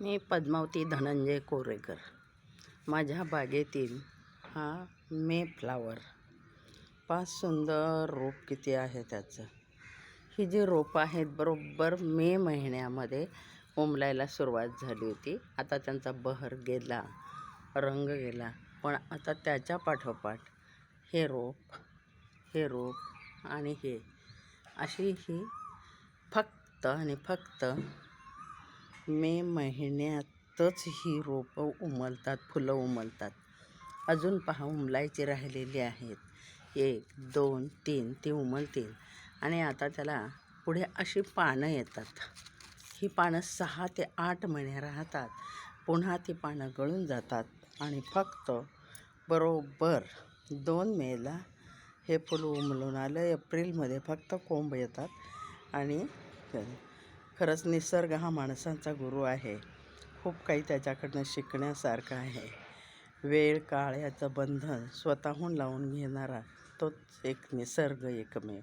मी पद्मावती धनंजय कोरेकर. माझ्या बागेतील हा मे फ्लावर. पाच सुंदर रोप किती आहे त्याचं? ही जी रोपं आहेत बरोबर मे महिन्यामध्ये उमलायला सुरुवात झाली होती. आता त्यांचा बहर गेला रंग गेला. पण आता त्याच्या पाठोपाठ हे रोप हे रोप आणि हे. अशी ही फक्त आणि फक्त मे महिन्यातच ही रोपं उमलतात फुलं उमलतात. अजून पहा उमलायची राहिलेली आहेत. एक दोन तीन ती उमलतील. आणि आता त्याला पुढे अशी पानं येतात. ही पानं सहा ते आठ महिने राहतात. पुन्हा ती पानं गळून जातात. आणि फक्त बरोबर दोन मेला हे फुलं उमलून आलं. एप्रिलमध्ये फक्त कोंब येतात. आणि खरंच निसर्ग हा माणसांचा गुरु आहे. खूप काही त्याच्याकडनं शिकण्यासारखं आहे. वेळ काळ याचं बंधन स्वतःहून लावून घेणारा तोच एक निसर्ग एकमेव.